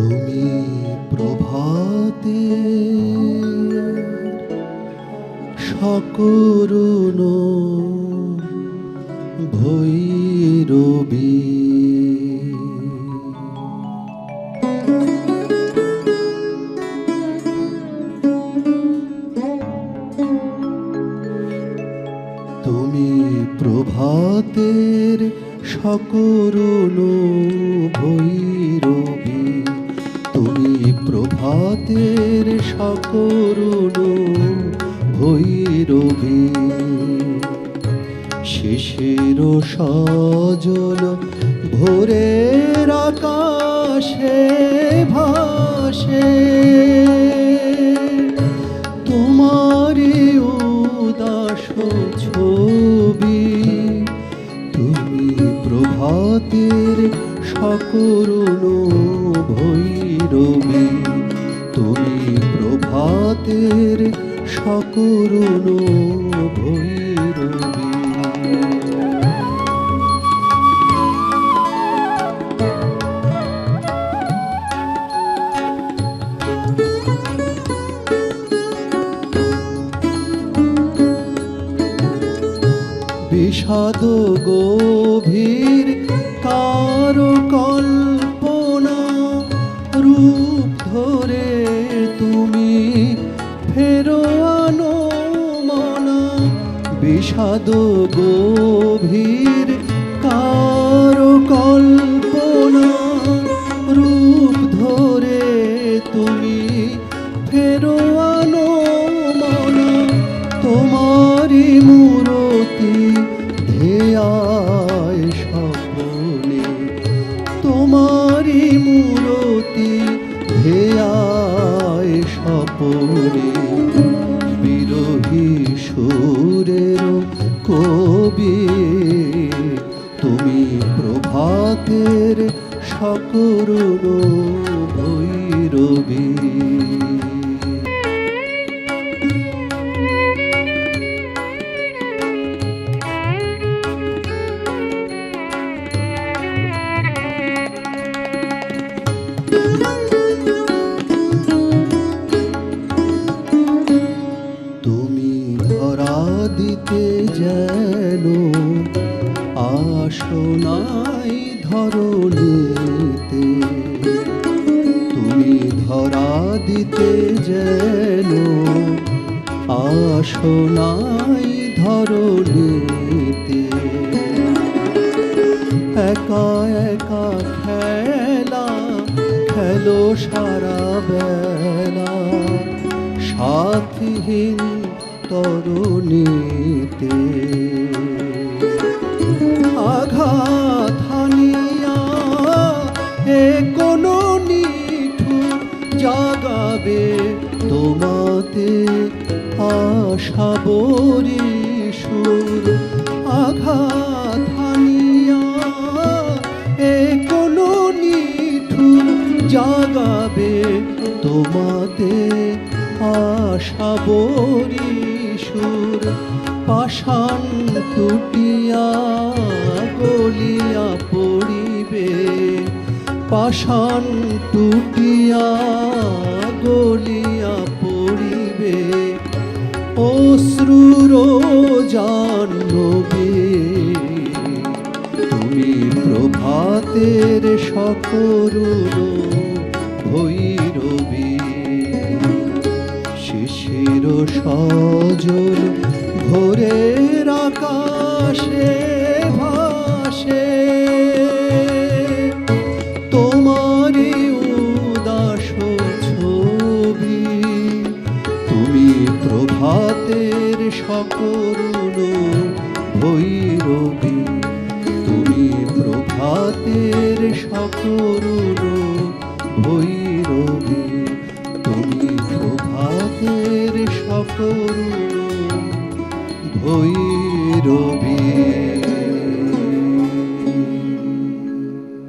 তুমি প্রভাতে সকরুণ ভৈরবী। তুমি প্রভাতের সকরুণ ভৈরবী। প্রভাতের সকরুণ ভৈরবী। শিশির সজল ভোরের আকাশে ভাসে। ছবি তুমি প্রভাতের সকরুণ ভৈরবী তুমি প্রভাতের সকরুণ ভৈরবী। বিষাদ গভীর ফেরো আনো মনা বিষাদ গভীর কারও কল্পনা, রূপ ধরে তুমি ফেরো আনো মনা তোমারি মূরতি ধেয়ায় স্বপ্নে তোমারি মূরতি ধেয়ায় স্বপনে বিরোহী সুরের কবি। তুমি প্রভাতের সকরুণ ভৈরবী। দিতে যেন আসো নাই ধরণীতে তুমি ধরা দিতে যেন আসো নাই ধরণীতে একা একা খেলা, খেলো সারা বেলা। সাথীহীন তরুণীতে। আঘাত হানিয়া এ কোনো নিঠুর জাগাবে তোমাতে আশা বরি সুর। আঘাত হানিয়া এ কোনো নিঠুর জাগাবে তোমাতে আশা বরি সুর পাষাণ টুটিয়া গলিয়া পড়িবে। পাষাণ টুটিয়া গলিয়া পড়িবে। অশ্রুর জাহ্নবী তুমি প্রভাতের সকরুণ ভৈরবী। শিশির সজল ভোরের আকাশে ভাসে। তোমারি উদাস ছবি, তুমি প্রভাতের সকরুণ ভৈরবী। তুমি প্রভাতের সকরুণ ভৈরবী। সকরুণ ভৈরবী